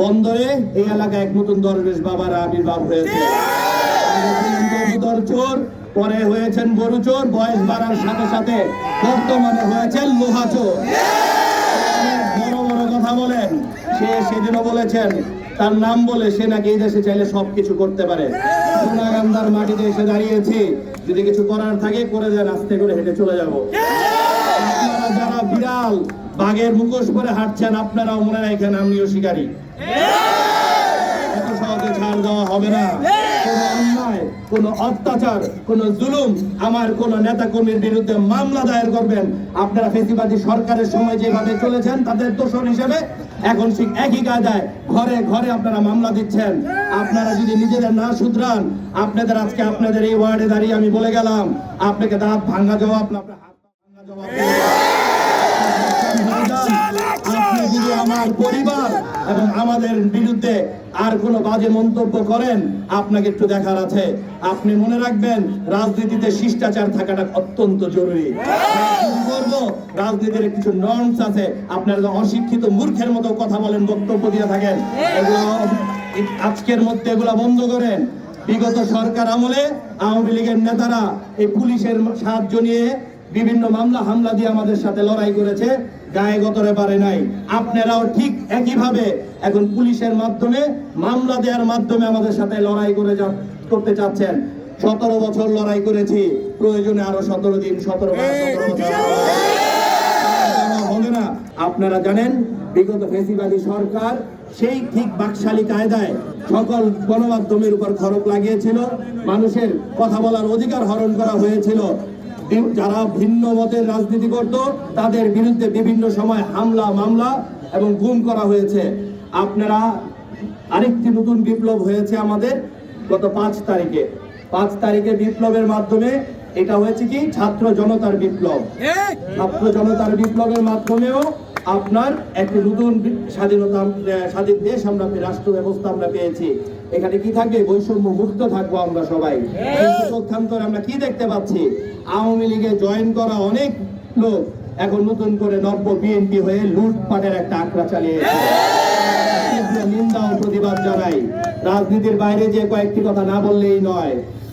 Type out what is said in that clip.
বন্দরে এই এলাকায় এক নতুন দরবেশ বাবার আবির্ভাব হয়েছে। চোর পরে হয়েছেন গরু চোর বয়স বাড়ার সাথে সাথে বর্তমানে হয়েছেন লোহা চোর বড় বড় কথা বলেন, সে সেদিনও বলেছেন, তার নাম বলে সে নাকি এই দেশে চাইলে সবকিছু করতে পারে। সোনাগান্ধার মাটিতে এসে দাঁড়িয়েছি, যদি কিছু করার থাকে করে দেন, আস্তে করে হেঁটে চলে যাব। যারা বিড়াল বাঘের মুখোশ পরে হাঁটছেন আপনারাও মনে রাখেন আমিও শিকারী। কোনো নেতা কর্মীর মামলা আপনারা চলেছেন, তাদের দোষর হিসেবে এখন ঠিক একই ঘরে ঘরে আপনারা মামলা দিচ্ছেন। আপনারা যদি নিজেদের না শুধরান, আপনাদের আজকে আপনাদের এই ওয়ার্ডে দাঁড়িয়ে আমি বলে গেলাম, আপনাকে দাঁত ভাঙা জবাব আপনার হাত ভাঙা জবাব। আমার পরিবার এবং আমাদের বিরুদ্ধে আর কোনো বাজে মন্তব্য করেন আপনাকে একটু দেখার আছে আপনি মনে রাখবেন রাজনীতিতে শিষ্টাচার থাকাটা অত্যন্ত জরুরি রাজনীতির কিছু নর্মস আছে আপনারা অশিক্ষিত মূর্খের মতো কথা বলেন বক্তব্য দিয়ে থাকেন আজকের মধ্যে এগুলো বন্ধ করেন বিগত সরকার আমলে আওয়ামী লীগের নেতারা এই পুলিশের সাহায্য নিয়ে বিভিন্ন মামলা, হামলা দিয়ে আমাদের সাথে লড়াই করেছে, গায়ে গতরে পারে নাই। আপনারাও ঠিক একইভাবে এখন পুলিশের মাধ্যমে, মামলা দেওয়ার মাধ্যমে আমাদের সাথে লড়াই করে যা- করতে চাচ্ছেন। সতেরো বছর লড়াই করেছি, প্রয়োজনে আরও সতেরো দিন, সতেরো হবে না। আপনারা জানেন, বিগত ফেসিবাদী সরকার সেই ঠিক বাকশালী কায়দায় সকল গণমাধ্যমের উপর খরচ লাগিয়েছিল। মানুষের কথা বলার অধিকার হরণ করা হয়েছিল। যারা ভিন্ন মতের রাজনীতি করত তাদের বিরুদ্ধে বিভিন্ন সময় হামলা মামলা এবং গুম করা হয়েছে। আপনারা আরেকটি নতুন বিপ্লব হয়েছে আমাদের গত পাঁচ তারিখে। পাঁচ তারিখে বিপ্লবের মাধ্যমে এটা হয়েছে কি? ছাত্র জনতার বিপ্লব। ছাত্র জনতার বিপ্লবের মাধ্যমেও আপনার একটি নতুন স্বাধীনতা স্বাধীন দেশ আমরা রাষ্ট্র ব্যবস্থা আমরা পেয়েছি। এখানে কি থাকবে? বৈষম্য মুক্ত থাকব আমরা সবাই। পক্ষান্তরে আমরা কি দেখতে পাচ্ছি? আওয়ামী লীগে জয়েন করা অনেক লোক এখন নতুন করে নব্য বিএনপি হয়ে লুটপাটের একটা আঁকড়া চালিয়েছে নিন্দা ও প্রতিবাদ জানাই। রাজনীতির বাইরে যে কয়েকটি কথা না বললেই নয়।